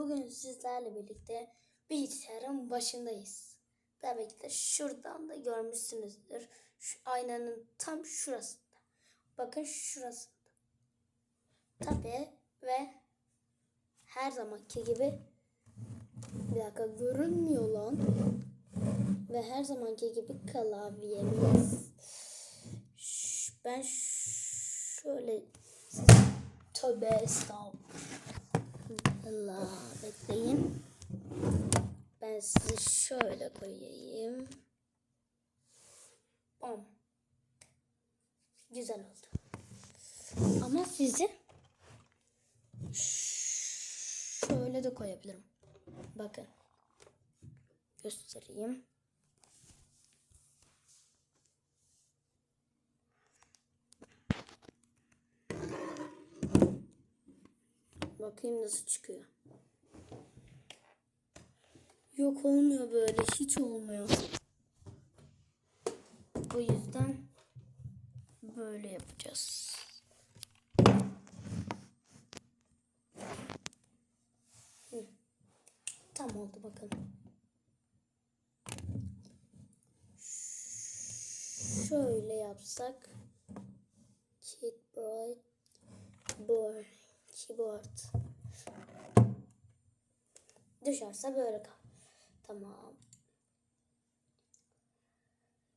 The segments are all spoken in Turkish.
bugün sizlerle birlikte bilgisayarın başındayız. Tabii ki de şuradan da görmüşsünüzdür. Şu aynanın tam şurasında. Bakın şurasında. Tabii ve her zamanki gibi bir dakika görünmüyor lan. Ve her zamanki gibi klavyemiz. Ben şöyle Tövbe estağfurullah. Bekleyin. Ben sizi şöyle koyayım. Bam. Güzel oldu. Ama sizi şöyle de koyabilirim. Bakın. Göstereyim. Bakayım nasıl çıkıyor. Yok olmuyor böyle. Hiç olmuyor. O yüzden böyle yapacağız. Tam oldu bakın. Şöyle yapsak. Keyboard. Board. Keyboard. Düşerse böyle kal. Tamam.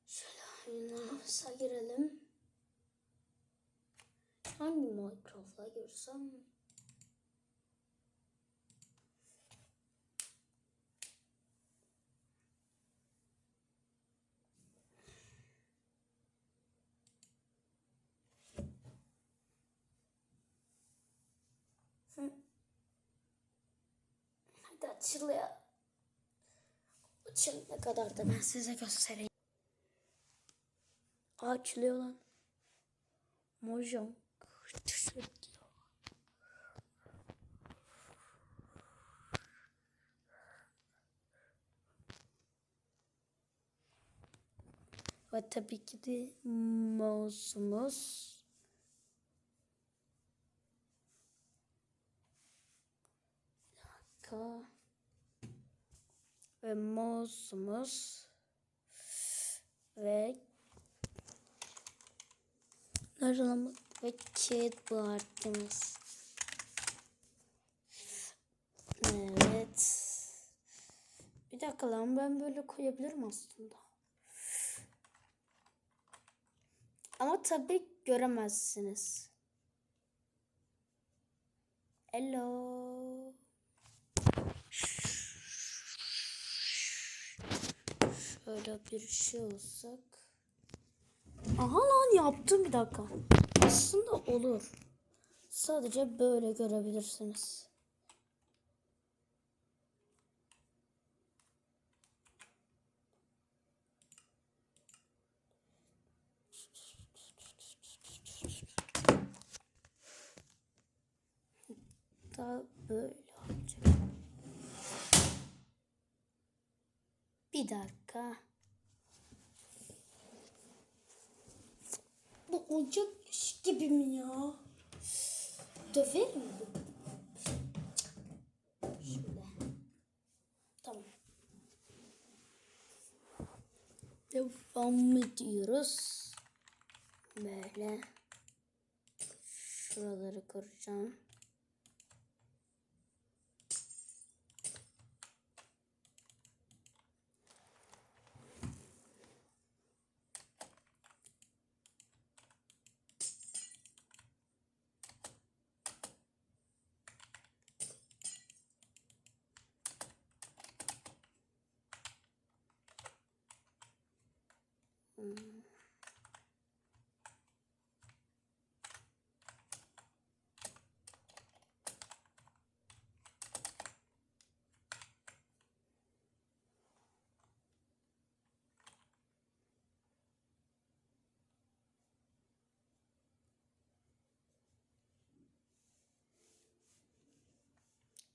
Şöyle Windows'a girelim. Hangi Minecraft'a girsem? Hı. Açılıyor. Açılana kadar da ben size göstereyim. Açılıyor lan. Mojang. Ve tabii ki de mouse'umuz. Dakika. Ve mouse'umuz. Ve Nerede lan bu? Ve keyboard'ımız. Evet. Bir dakika lan ben böyle koyabilirim aslında. Ama tabii göremezsiniz. Hello. Şöyle bir şey olsak. Aha lan yaptım bir dakika. Aslında olur. Sadece böyle görebilirsiniz. Daha böyle olacak. Bir dakika. Bu ocak iş gibi mi ya? Döverim? Şöyle. Tamam. Devam ediyoruz. Böyle. Şuraları 嗯。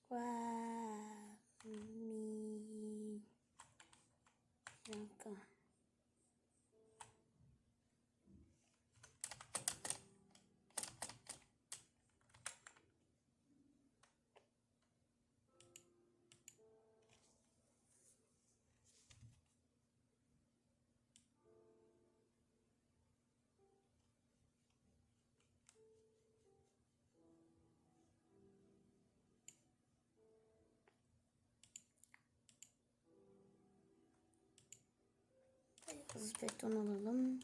乖 Biraz beton alalım.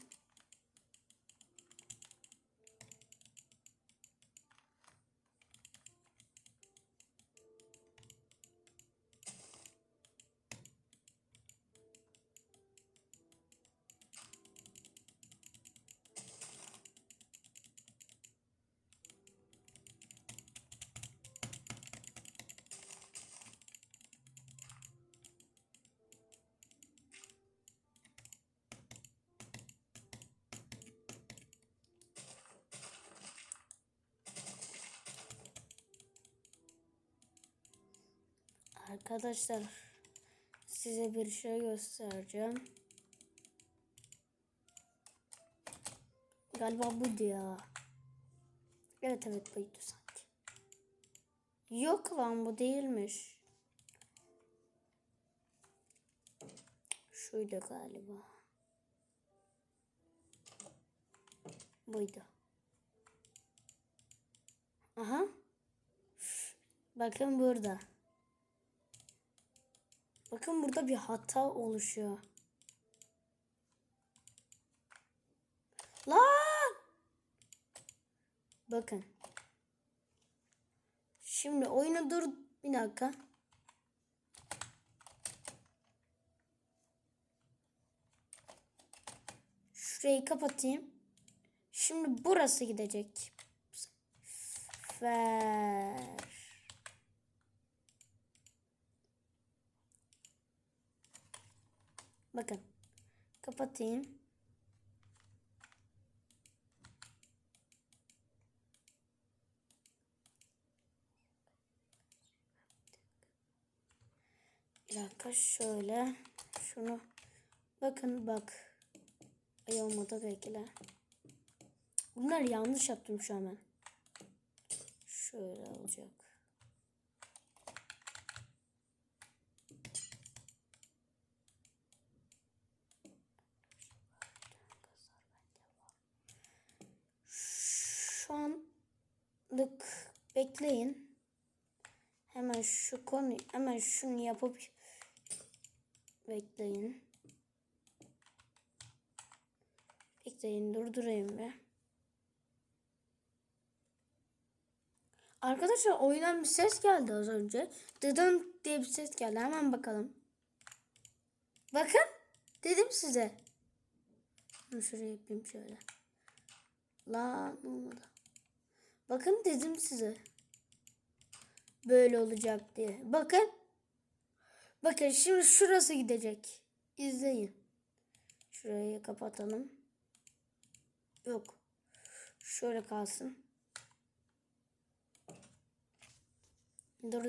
Arkadaşlar size bir şey göstereceğim. Galiba buydu ya. Evet evet buydu sanki. Yok lan bu değilmiş. Şuydu galiba. Buydu. Aha. Bakın burada. Bakın burada bir hata oluşuyor. Lan! Bakın. Şimdi oyunu dur bir dakika. Şurayı kapatayım. Şimdi burası gidecek. Ver. Bakın. Kapatayım. Bir dakika şöyle. Şunu. Bakın bak. Ay olmadı bekle. Bunlar yanlış yaptım şu an ben. Şöyle olacak. Şu anlık bekleyin. Hemen şu konu hemen şunu yapıp bekleyin. Bekleyin durdurayım bir. Arkadaşlar oyundan bir ses geldi az önce. Dıdın diye bir ses geldi. Hemen bakalım. Bakın. Dedim size. Bunu şuraya yapayım şöyle. Lan olmadı. Bakın dedim size. Böyle olacak diye. Bakın. Bakın şimdi şurası gidecek. İzleyin. Şurayı kapatalım. Yok. Şöyle kalsın. Dur